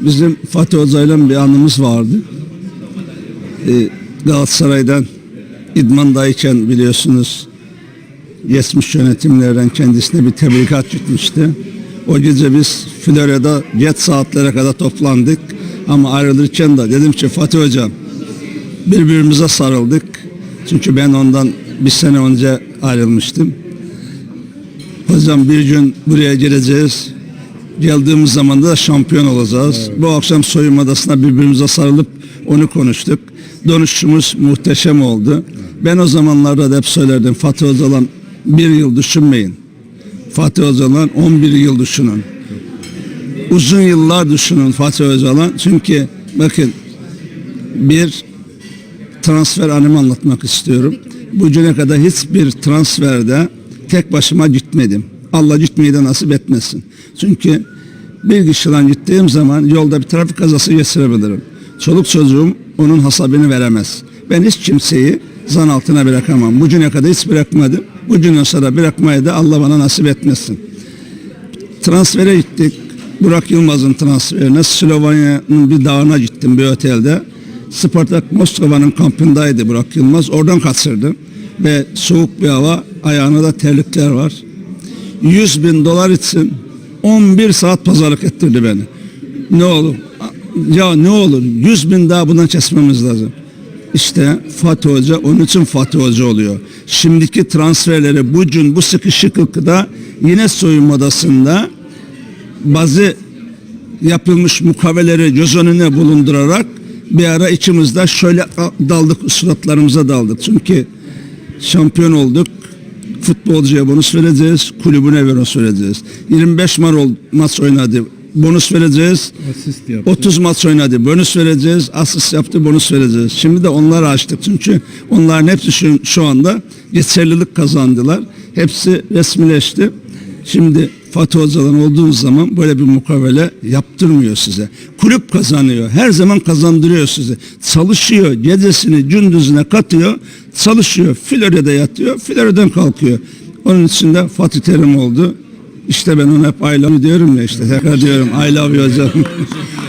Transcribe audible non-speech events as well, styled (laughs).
Bizim Fatih Hoca'yla bir anımız vardı. Ee, Galatasaray'dan idmandayken biliyorsunuz geçmiş yönetimlerden kendisine bir tebrikat gitmişti. O gece biz Florya'da geç saatlere kadar toplandık. Ama ayrılırken de dedim ki Fatih Hocam birbirimize sarıldık. Çünkü ben ondan bir sene önce ayrılmıştım. Hocam bir gün buraya geleceğiz. Geldiğimiz zaman da şampiyon olacağız. Bu akşam soyunma odasına birbirimize sarılıp onu konuştuk. Dönüşümüz muhteşem oldu. Ben o zamanlarda da hep söylerdim Fatih Öcalan bir yıl düşünmeyin. Fatih Öcalan 11 yıl düşünün. Uzun yıllar düşünün Fatih Öcalan. Çünkü bakın bir transfer anımı anlatmak istiyorum. Bugüne kadar hiçbir transferde tek başıma gitmedim. Allah gitmeyi de nasip etmesin. Çünkü bir kişiden gittiğim zaman yolda bir trafik kazası geçirebilirim. Çoluk çocuğum onun hasabını veremez. Ben hiç kimseyi zan altına bırakamam. Bugüne kadar hiç bırakmadım. Bugünden sonra bırakmayı da Allah bana nasip etmesin. Transfere gittik. Burak Yılmaz'ın transferine Slovanya'nın bir dağına gittim bir otelde. Spartak Moskova'nın kampındaydı Burak Yılmaz. Oradan kaçırdım. Ve soğuk bir hava, ayağına da terlikler var. 100 bin dolar için 11 saat pazarlık ettirdi beni. Ne olur? Ya ne olur? 100 bin daha bundan kesmemiz lazım. İşte Fatih Hoca onun için Fatih Hoca oluyor. Şimdiki transferleri bugün bu sıkışıklıkta yine soyunma odasında bazı yapılmış mukaveleri göz önüne bulundurarak bir ara içimizde şöyle daldık suratlarımıza daldık. Çünkü şampiyon olduk. Futbolcuya bonus vereceğiz, kulübüne bonus vereceğiz. 25 mar ol- maç oynadı, bonus vereceğiz. Asist yaptı. 30 maç oynadı, bonus vereceğiz. Asist yaptı, bonus vereceğiz. Şimdi de onları açtık çünkü onların hepsi şu, şu anda geçerlilik kazandılar. Hepsi resmileşti. Şimdi Fatih Hoca'dan olduğunuz zaman böyle bir mukavele yaptırmıyor size. Kulüp kazanıyor. Her zaman kazandırıyor size. Çalışıyor. Gecesini gündüzüne katıyor. Çalışıyor. Florya'da yatıyor. Florya'dan kalkıyor. Onun için de Fatih Terim oldu. İşte ben ona hep I diyorum ya işte. Tekrar diyorum I love you hocam. (laughs)